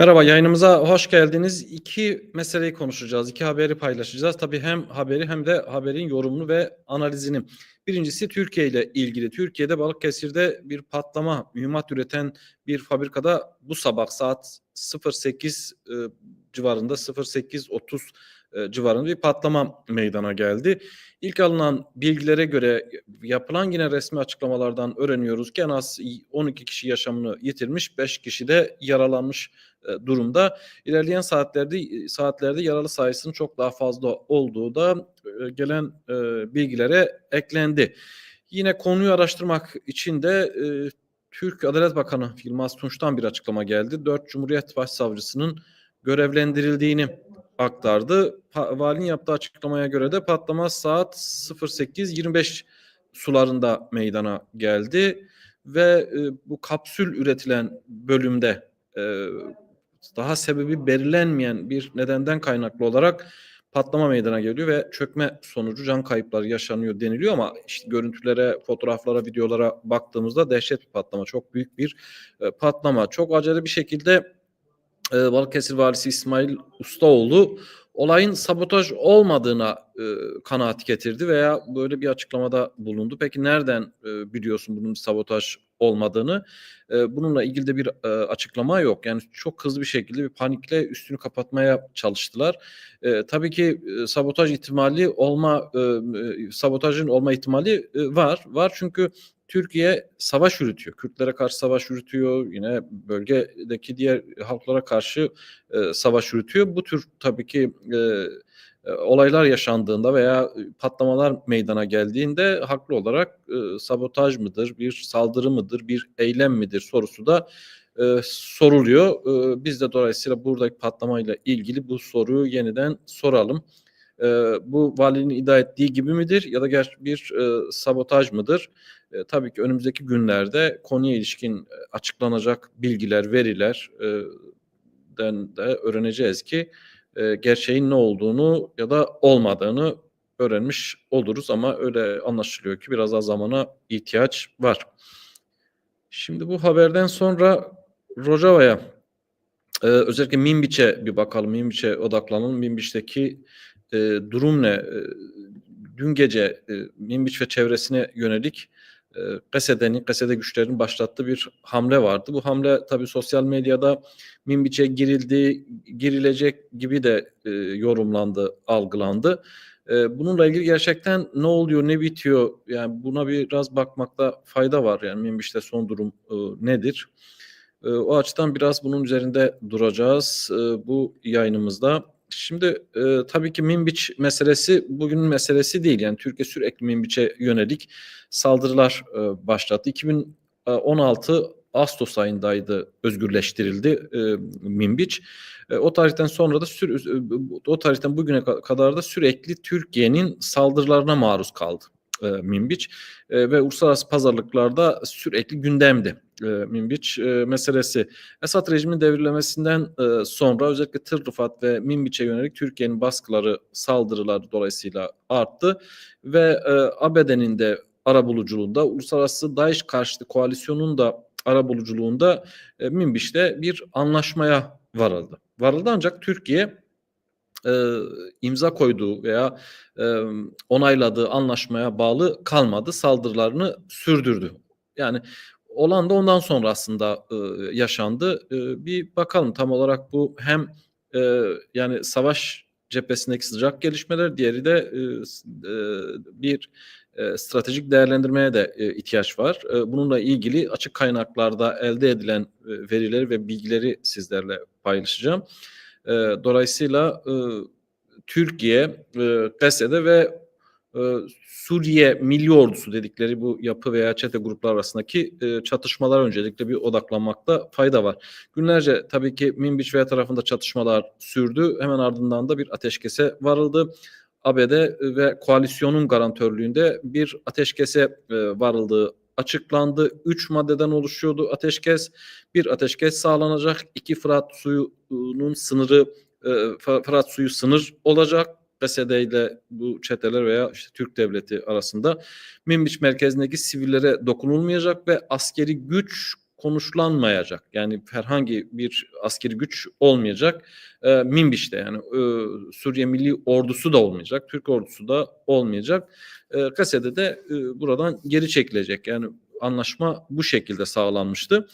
Merhaba, yayınımıza hoş geldiniz. İki meseleyi konuşacağız, iki haberi paylaşacağız. Tabii hem haberi hem de haberin yorumunu ve analizini. Birincisi Türkiye ile ilgili. Türkiye'de Balıkesir'de bir patlama, mühimmat üreten bir fabrikada bu sabah saat 08 e, civarında 08.30 e, civarında bir patlama meydana geldi. İlk alınan bilgilere göre yapılan yine resmi açıklamalardan öğreniyoruz ki en az 12 kişi yaşamını yitirmiş, 5 kişi de yaralanmış e, durumda. İlerleyen saatlerde saatlerde yaralı sayısının çok daha fazla olduğu da e, gelen bilgilere eklendi. Yine konuyu araştırmak için de Türk Adalet Bakanı Yılmaz Tunç'tan bir açıklama geldi. 4 Cumhuriyet Başsavcısının görevlendirildiğini aktardı. Pa- valinin yaptığı açıklamaya göre de patlama saat 08.25 sularında meydana geldi ve e, bu kapsül üretilen bölümde e, daha sebebi belirlenmeyen bir nedenden kaynaklı olarak patlama meydana geliyor ve çökme sonucu can kayıpları yaşanıyor deniliyor ama işte görüntülere, fotoğraflara, videolara baktığımızda dehşet bir patlama, çok büyük bir e, patlama. Çok acele bir şekilde e, Balıkesir Valisi İsmail Ustaoğlu olayın sabotaj olmadığına e, kanaat getirdi veya böyle bir açıklamada bulundu. Peki nereden e, biliyorsun bunun sabotaj olmadığını? E, bununla ilgili de bir e, açıklama yok. Yani çok hızlı bir şekilde bir panikle üstünü kapatmaya çalıştılar. E, tabii ki e, sabotaj ihtimali olma e, e, sabotajın olma ihtimali e, var. Var çünkü Türkiye savaş yürütüyor. Kürtlere karşı savaş yürütüyor. Yine bölgedeki diğer halklara karşı e, savaş yürütüyor. Bu tür tabii ki e, e, olaylar yaşandığında veya patlamalar meydana geldiğinde haklı olarak e, sabotaj mıdır, bir saldırı mıdır, bir eylem midir sorusu da e, soruluyor. E, biz de dolayısıyla buradaki patlamayla ilgili bu soruyu yeniden soralım. E, bu valinin iddia ettiği gibi midir ya da ger bir e, sabotaj mıdır? E, tabii ki önümüzdeki günlerde konuya ilişkin e, açıklanacak bilgiler, veriler e, den de öğreneceğiz ki e, gerçeğin ne olduğunu ya da olmadığını öğrenmiş oluruz ama öyle anlaşılıyor ki biraz daha zamana ihtiyaç var. Şimdi bu haberden sonra Rojava'ya e, özellikle Minbiç'e bir bakalım. Minbiç'e odaklanalım. Minbiç'teki e, durum ne? E, dün gece e, Minbiç ve çevresine yönelik e, GSED'nin, GSED güçlerinin başlattığı bir hamle vardı. Bu hamle tabii sosyal medyada Minbiç'e girildi, girilecek gibi de e, yorumlandı, algılandı. E, bununla ilgili gerçekten ne oluyor, ne bitiyor? Yani buna biraz bakmakta fayda var. Yani Minbiç'te son durum e, nedir? E, o açıdan biraz bunun üzerinde duracağız e, bu yayınımızda. Şimdi e, tabii ki Minbiç meselesi bugünün meselesi değil. Yani Türkiye sürekli Minbiç'e yönelik saldırılar e, başlattı. 2016 Ağustos ayındaydı özgürleştirildi e, Minbiç. E, o tarihten sonra da sür, e, o tarihten bugüne kadar da sürekli Türkiye'nin saldırılarına maruz kaldı e, Minbiç e, ve uluslararası pazarlıklarda sürekli gündemdi e, Minbiç e, meselesi. Esad rejiminin devrilemesinden e, sonra özellikle Tır Rıfat ve Minbiç'e yönelik Türkiye'nin baskıları, saldırıları dolayısıyla arttı ve e, ABD'nin de arabuluculuğunda, uluslararası DAEŞ karşıtı koalisyonun da arabuluculuğunda e, Minbiç'te bir anlaşmaya varıldı. Varıldı ancak Türkiye e, imza koyduğu veya e, onayladığı anlaşmaya bağlı kalmadı. Saldırılarını sürdürdü. Yani olan da ondan sonra aslında e, yaşandı. E, bir bakalım tam olarak bu hem e, yani savaş cephesindeki sıcak gelişmeler, diğeri de e, e, bir e, stratejik değerlendirmeye de e, ihtiyaç var. E, bununla ilgili açık kaynaklarda elde edilen e, verileri ve bilgileri sizlerle paylaşacağım. E, dolayısıyla e, Türkiye, e, Gazze'de ve e, Suriye Milli Ordusu dedikleri bu yapı veya çete gruplar arasındaki e, çatışmalar öncelikle bir odaklanmakta fayda var. Günlerce tabii ki Minbiç veya tarafında çatışmalar sürdü. Hemen ardından da bir ateşkese varıldı. ABD ve koalisyonun garantörlüğünde bir ateşkese e, varıldığı açıklandı. Üç maddeden oluşuyordu ateşkes. Bir ateşkes sağlanacak. İki Fırat suyunun sınırı e, Fırat suyu sınır olacak. PSD ile bu çeteler veya işte Türk devleti arasında Minbiç merkezindeki sivillere dokunulmayacak ve askeri güç konuşlanmayacak. Yani herhangi bir askeri güç olmayacak. E, Minbiş'te yani e, Suriye Milli Ordusu da olmayacak. Türk ordusu da olmayacak. E, Kase'de de e, buradan geri çekilecek. Yani anlaşma bu şekilde sağlanmıştı.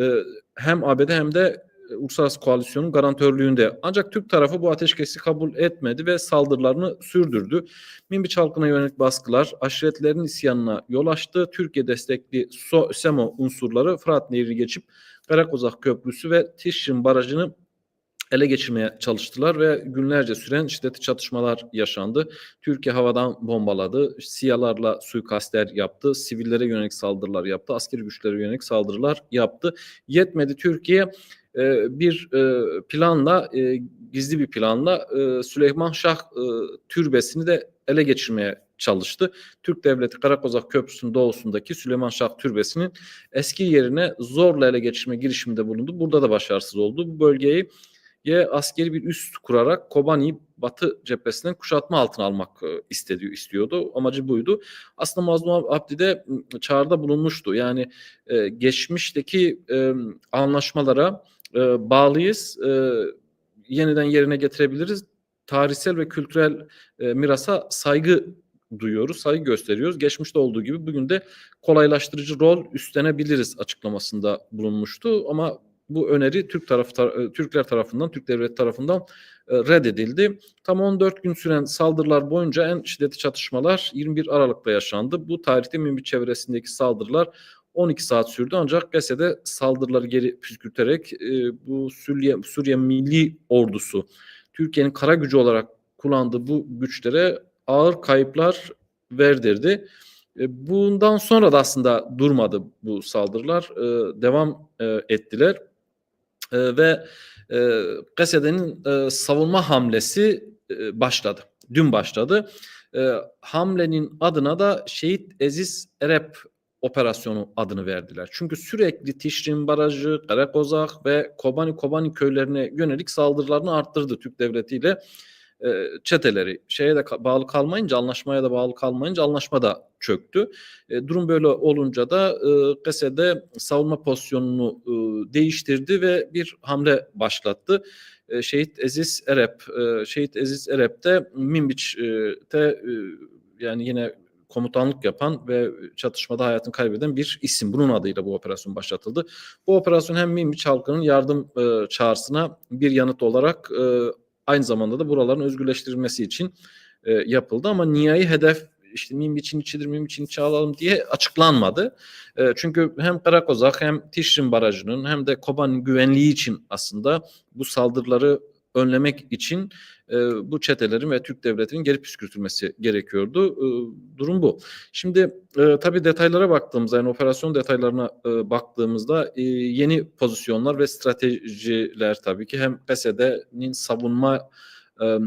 E, hem ABD hem de uluslararası koalisyonun garantörlüğünde. Ancak Türk tarafı bu ateşkesi kabul etmedi ve saldırılarını sürdürdü. Minbiç halkına yönelik baskılar aşiretlerin isyanına yol açtı. Türkiye destekli So SEMO unsurları Fırat Nehri geçip Karakozak Köprüsü ve Tişrin Barajı'nı ele geçirmeye çalıştılar ve günlerce süren şiddetli çatışmalar yaşandı. Türkiye havadan bombaladı, siyalarla suikastler yaptı, sivillere yönelik saldırılar yaptı, askeri güçlere yönelik saldırılar yaptı. Yetmedi Türkiye e, bir e, planla, e, gizli bir planla Süleyman Şah türbesini de ele geçirmeye çalıştı. Türk Devleti Karakozak Köprüsü'nün doğusundaki Süleyman Şah Türbesi'nin eski yerine zorla ele geçirme girişiminde bulundu. Burada da başarısız oldu. Bu bölgeyi ya askeri bir üst kurarak Kobani'yi Batı cephesinden kuşatma altına almak istedi, istiyordu. Amacı buydu. Aslında Mazlum Abdi de çağrıda bulunmuştu. Yani e, geçmişteki e, anlaşmalara e, bağlıyız. E, yeniden yerine getirebiliriz. Tarihsel ve kültürel e, mirasa saygı duyuyoruz, saygı gösteriyoruz. Geçmişte olduğu gibi bugün de kolaylaştırıcı rol üstlenebiliriz açıklamasında bulunmuştu. Ama bu öneri Türk tarafı tar- Türkler tarafından, Türk devlet tarafından e, reddedildi. Tam 14 gün süren saldırılar boyunca en şiddetli çatışmalar 21 Aralık'ta yaşandı. Bu tarihte Münbit çevresindeki saldırılar 12 saat sürdü ancak Gazze'de saldırıları geri püskürterek e, bu Suriye, Suriye Milli Ordusu Türkiye'nin kara gücü olarak kullandığı bu güçlere ağır kayıplar verdirdi. E, bundan sonra da aslında durmadı bu saldırılar. E, devam e, ettiler. E, ve e, Gazze'nin e, savunma hamlesi e, başladı. Dün başladı. E, hamlenin adına da Şehit Eziz Erep operasyonu adını verdiler. Çünkü sürekli Tişrin Barajı, Karakozak ve Kobani Kobani köylerine yönelik saldırılarını arttırdı Türk devletiyle. e, çeteleri şeye de bağlı kalmayınca anlaşmaya da bağlı kalmayınca anlaşma da çöktü. E, durum böyle olunca da e, Gazze'de savunma pozisyonunu e, değiştirdi ve bir hamle başlattı. E, Şehit Eziz Erep, e, Şehit Eziz Erep de Minbiç'te e, yani yine komutanlık yapan ve çatışmada hayatını kaybeden bir isim. Bunun adıyla bu operasyon başlatıldı. Bu operasyon hem Minbiç halkının yardım e, çağrısına bir yanıt olarak e, aynı zamanda da buraların özgürleştirilmesi için e, yapıldı ama nihai hedef işte mim için içidir, mim için içi alalım diye açıklanmadı. E, çünkü hem Karakozak hem Tişrin Barajı'nın hem de Kobani güvenliği için aslında bu saldırıları önlemek için e, bu çetelerin ve Türk devletinin geri püskürtülmesi gerekiyordu. E, durum bu. Şimdi e, tabii detaylara baktığımızda yani operasyon detaylarına e, baktığımızda e, yeni pozisyonlar ve stratejiler tabii ki hem PSD'nin savunma e, e,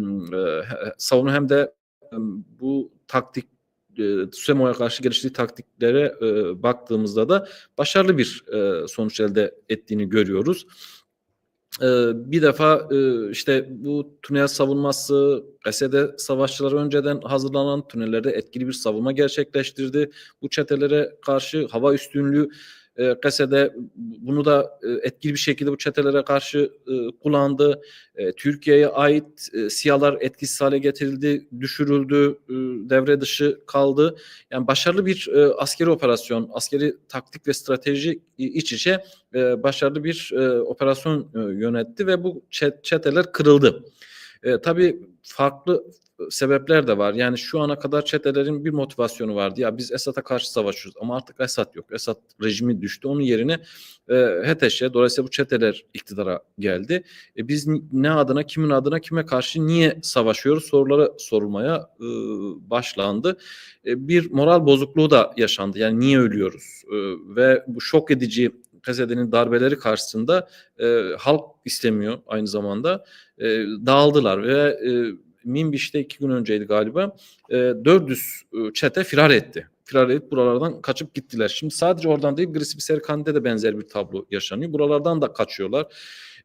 savunma hem de e, bu taktik e, SEMO'ya karşı geliştirdiği taktiklere e, baktığımızda da başarılı bir e, sonuç elde ettiğini görüyoruz bir defa işte bu tünel savunması, Esed'e savaşçılar önceden hazırlanan tünellerde etkili bir savunma gerçekleştirdi. Bu çetelere karşı hava üstünlüğü e, Kase'de bunu da e, etkili bir şekilde bu çetelere karşı e, kullandı. E, Türkiye'ye ait e, siyalar etkisiz hale getirildi, düşürüldü, e, devre dışı kaldı. Yani başarılı bir e, askeri operasyon, askeri taktik ve strateji iç içe e, başarılı bir e, operasyon e, yönetti ve bu çeteler kırıldı. E, tabii farklı sebepler de var. Yani şu ana kadar çetelerin bir motivasyonu vardı. Ya biz Esad'a karşı savaşıyoruz ama artık Esad yok. Esad rejimi düştü. Onun yerine e, HTŞ'e dolayısıyla bu çeteler iktidara geldi. E, biz ne adına, kimin adına, kime karşı niye savaşıyoruz soruları sorulmaya e, başlandı. E, bir moral bozukluğu da yaşandı. Yani niye ölüyoruz? E, ve bu şok edici Gazze'nin darbeleri karşısında e, halk istemiyor aynı zamanda. E, dağıldılar ve e, Minbiş'te iki gün önceydi galiba. E, 400 e, çete firar etti. Firar edip buralardan kaçıp gittiler. Şimdi sadece oradan değil Grisip Serkan'da de benzer bir tablo yaşanıyor. Buralardan da kaçıyorlar.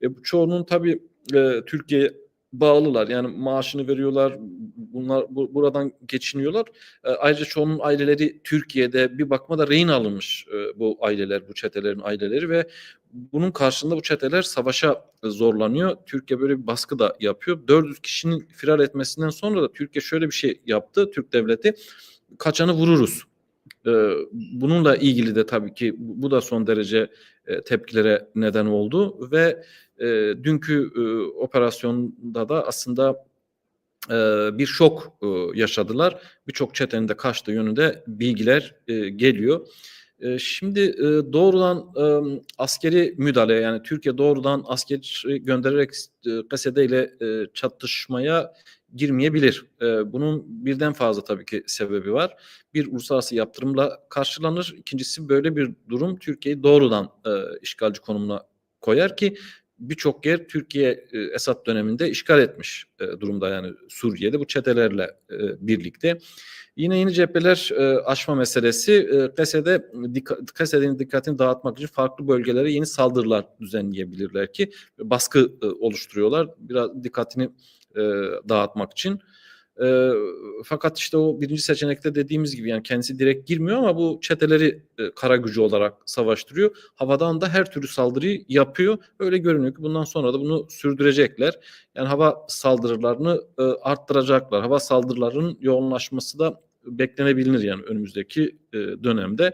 E, çoğunun tabii e, Türkiye bağlılar. Yani maaşını veriyorlar. Bunlar bu, buradan geçiniyorlar. E, ayrıca çoğunun aileleri Türkiye'de bir bakma da rehin alınmış e, bu aileler, bu çetelerin aileleri ve bunun karşılığında bu çeteler savaşa zorlanıyor. Türkiye böyle bir baskı da yapıyor. 400 kişinin firar etmesinden sonra da Türkiye şöyle bir şey yaptı. Türk devleti kaçanı vururuz. Bununla ilgili de tabii ki bu da son derece tepkilere neden oldu ve dünkü operasyonda da aslında bir şok yaşadılar. Birçok çetenin de kaçtığı yönünde bilgiler geliyor. Şimdi doğrudan askeri müdahale yani Türkiye doğrudan asker göndererek Kasede ile çatışmaya girmeyebilir. E, bunun birden fazla tabii ki sebebi var. Bir uluslararası yaptırımla karşılanır. İkincisi böyle bir durum Türkiye'yi doğrudan e, işgalci konumuna koyar ki birçok yer Türkiye e, Esad döneminde işgal etmiş e, durumda yani Suriye'de bu çetelerle e, birlikte. Yine yeni cepheler e, aşma meselesi e, Kase'de dikkat, Kase'nin dikkatini dağıtmak için farklı bölgelere yeni saldırılar düzenleyebilirler ki baskı e, oluşturuyorlar. Biraz dikkatini e, dağıtmak için. E, fakat işte o birinci seçenekte dediğimiz gibi yani kendisi direkt girmiyor ama bu çeteleri e, kara gücü olarak savaştırıyor. Havadan da her türlü saldırıyı yapıyor. Öyle görünüyor ki bundan sonra da bunu sürdürecekler. Yani hava saldırılarını e, arttıracaklar. Hava saldırılarının yoğunlaşması da beklenebilir yani önümüzdeki e, dönemde.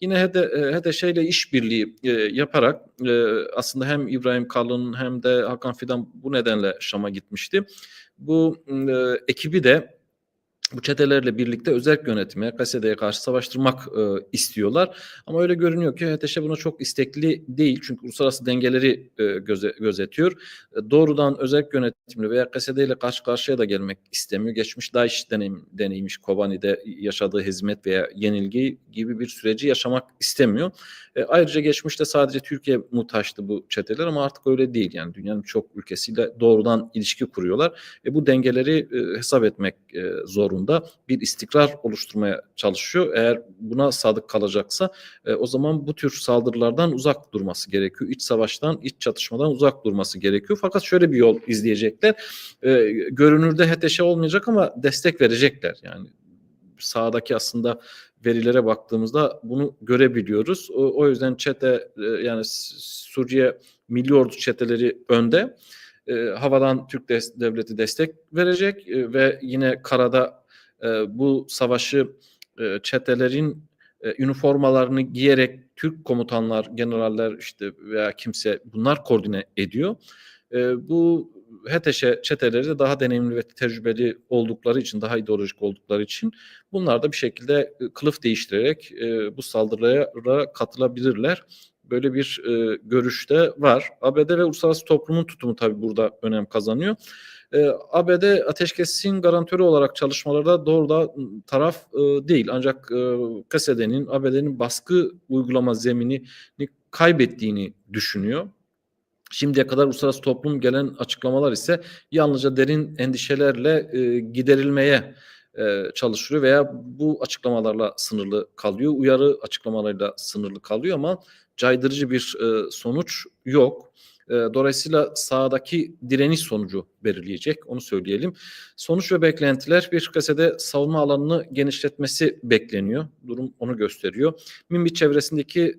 Yine HEDE, e, HEDEŞ ile işbirliği e, yaparak e, aslında hem İbrahim Kalın hem de Hakan Fidan bu nedenle Şam'a gitmişti. Bu e, ekibi de bu çetelerle birlikte özel yönetime, Kasede'ye karşı savaştırmak e, istiyorlar. Ama öyle görünüyor ki HTŞ buna çok istekli değil. Çünkü uluslararası dengeleri e, göze, gözetiyor. E, doğrudan özel yönetimle veya Kasede ile karşı karşıya da gelmek istemiyor. Geçmiş DAEŞ deneyim, deneymiş Kobani'de yaşadığı hizmet veya yenilgi gibi bir süreci yaşamak istemiyor. E, ayrıca geçmişte sadece Türkiye muhtaçtı bu çeteler ama artık öyle değil. Yani dünyanın çok ülkesiyle doğrudan ilişki kuruyorlar. E, bu dengeleri e, hesap etmek e, zorunda. Bir istikrar oluşturmaya çalışıyor. Eğer buna sadık kalacaksa e, o zaman bu tür saldırılardan uzak durması gerekiyor. İç savaştan, iç çatışmadan uzak durması gerekiyor. Fakat şöyle bir yol izleyecekler. E, görünürde HTŞ olmayacak ama destek verecekler. Yani sağdaki aslında verilere baktığımızda bunu görebiliyoruz. O, o yüzden çete e, yani Suriye Milli Ordu çeteleri önde. E, havadan Türk devleti destek verecek e, ve yine karada e, bu savaşı e, çetelerin e, üniformalarını giyerek Türk komutanlar, generaller işte veya kimse bunlar koordine ediyor. E, bu HTŞ çeteleri de daha deneyimli ve tecrübeli oldukları için, daha ideolojik oldukları için bunlar da bir şekilde e, kılıf değiştirerek e, bu saldırılara katılabilirler. Böyle bir e, görüşte var. ABD ve uluslararası toplumun tutumu tabii burada önem kazanıyor. E, ABD ateşkesin garantörü olarak çalışmalarda doğrudan taraf e, değil. Ancak e, KSD'nin ABD'nin baskı uygulama zeminini kaybettiğini düşünüyor. Şimdiye kadar uluslararası toplum gelen açıklamalar ise yalnızca derin endişelerle e, giderilmeye e, çalışıyor veya bu açıklamalarla sınırlı kalıyor. Uyarı açıklamalarıyla sınırlı kalıyor ama caydırıcı bir e, sonuç yok. E, dolayısıyla sahadaki direniş sonucu belirleyecek. Onu söyleyelim. Sonuç ve beklentiler bir kasede savunma alanını genişletmesi bekleniyor. Durum onu gösteriyor. Minbit çevresindeki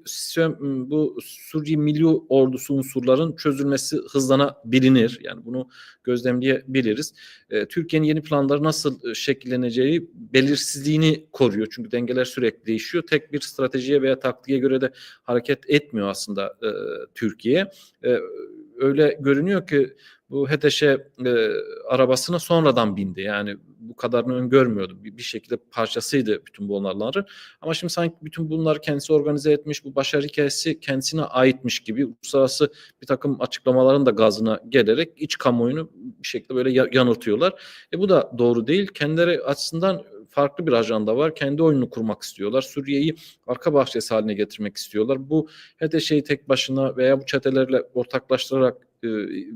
bu Suriye Milli Ordusu unsurların çözülmesi hızlanabilir. Yani bunu gözlemleyebiliriz. E, Türkiye'nin yeni planları nasıl şekilleneceği belirsizliğini koruyor. Çünkü dengeler sürekli değişiyor. Tek bir stratejiye veya taktiğe göre de hareket etmiyor aslında e, Türkiye. E, öyle görünüyor ki bu HTŞ e, arabasına sonradan bindi. Yani bu kadarını öngörmüyordu. Bir, bir şekilde parçasıydı bütün bu. Ama şimdi sanki bütün bunları kendisi organize etmiş. Bu başarı hikayesi kendisine aitmiş gibi uluslararası bir takım açıklamaların da gazına gelerek iç kamuoyunu bir şekilde böyle yanıltıyorlar. E bu da doğru değil. Kendileri açısından farklı bir ajanda var. Kendi oyununu kurmak istiyorlar. Suriye'yi arka bahçesi haline getirmek istiyorlar. Bu HDŞ'yi tek başına veya bu çetelerle ortaklaştırarak e,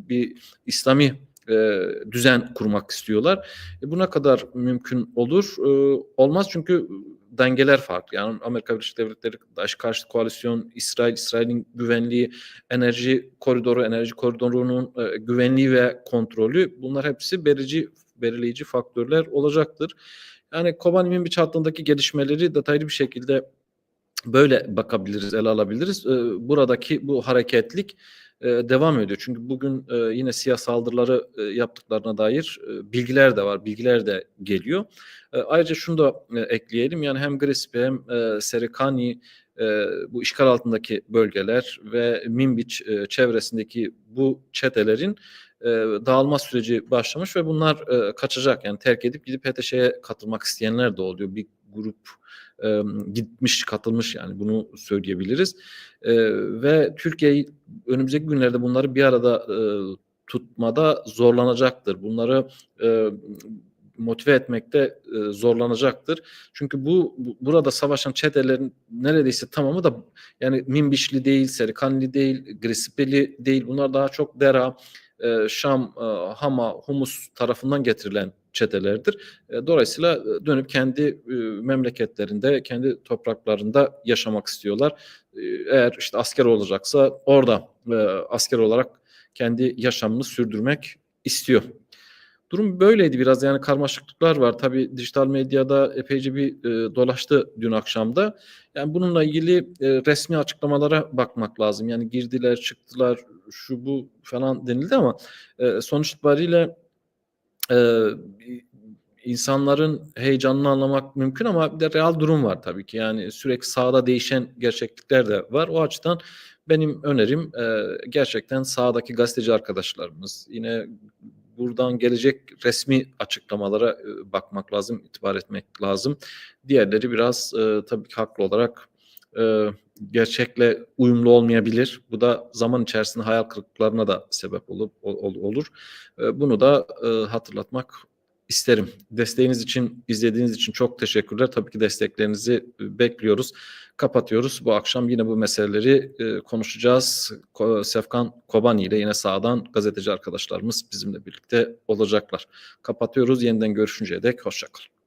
bir İslami e, düzen kurmak istiyorlar. E, bu ne kadar mümkün olur? E, olmaz çünkü dengeler farklı. Yani Amerika Birleşik Devletleri karşı koalisyon, İsrail, İsrail'in güvenliği, enerji koridoru, enerji koridorunun e, güvenliği ve kontrolü bunlar hepsi belirleyici, belirleyici faktörler olacaktır. Yani Kobani'nin bir hattındaki gelişmeleri detaylı bir şekilde böyle bakabiliriz, ele alabiliriz. E, buradaki bu hareketlik e, devam ediyor. Çünkü bugün e, yine siyah saldırıları e, yaptıklarına dair bilgiler de var, bilgiler de geliyor. Ayrıca şunu da ekleyelim. Yani hem Grespi hem Serikani bu işgal altındaki bölgeler ve Minbiç çevresindeki bu çetelerin e, dağılma süreci başlamış ve bunlar e, kaçacak. Yani terk edip gidip HTŞ'ye katılmak isteyenler de oluyor. Bir grup e, gitmiş, katılmış yani bunu söyleyebiliriz. E, ve Türkiye önümüzdeki günlerde bunları bir arada e, tutmada zorlanacaktır. Bunları e, motive etmekte e, zorlanacaktır. Çünkü bu, bu burada savaşan çetelerin neredeyse tamamı da yani Minbişli değil, Serikanli değil, Grisipeli değil. Bunlar daha çok Dera, e, Şam, e, Hama, Humus tarafından getirilen çetelerdir. E, dolayısıyla e, dönüp kendi e, memleketlerinde, kendi topraklarında yaşamak istiyorlar. E, eğer işte asker olacaksa orada e, asker olarak kendi yaşamını sürdürmek istiyor. Durum böyleydi biraz yani karmaşıklıklar var. Tabii dijital medyada epeyce bir e, dolaştı dün akşamda. Yani bununla ilgili e, resmi açıklamalara bakmak lazım. Yani girdiler, çıktılar, şu bu falan denildi ama e, sonuç itibariyle e, insanların heyecanını anlamak mümkün ama bir de real durum var tabii ki. Yani sürekli sahada değişen gerçeklikler de var. O açıdan benim önerim e, gerçekten sahadaki gazeteci arkadaşlarımız yine buradan gelecek resmi açıklamalara e, bakmak lazım, itibar etmek lazım. Diğerleri biraz e, tabii ki haklı olarak e, gerçekle uyumlu olmayabilir. Bu da zaman içerisinde hayal kırıklıklarına da sebep olur. ol- olur. E, bunu da e, hatırlatmak isterim. Desteğiniz için, izlediğiniz için çok teşekkürler. Tabii ki desteklerinizi e, bekliyoruz. Kapatıyoruz. Bu akşam yine bu meseleleri e, konuşacağız. Ko- Sefkan Kobani ile yine sağdan gazeteci arkadaşlarımız bizimle birlikte olacaklar. Kapatıyoruz. Yeniden görüşünceye dek hoşçakalın.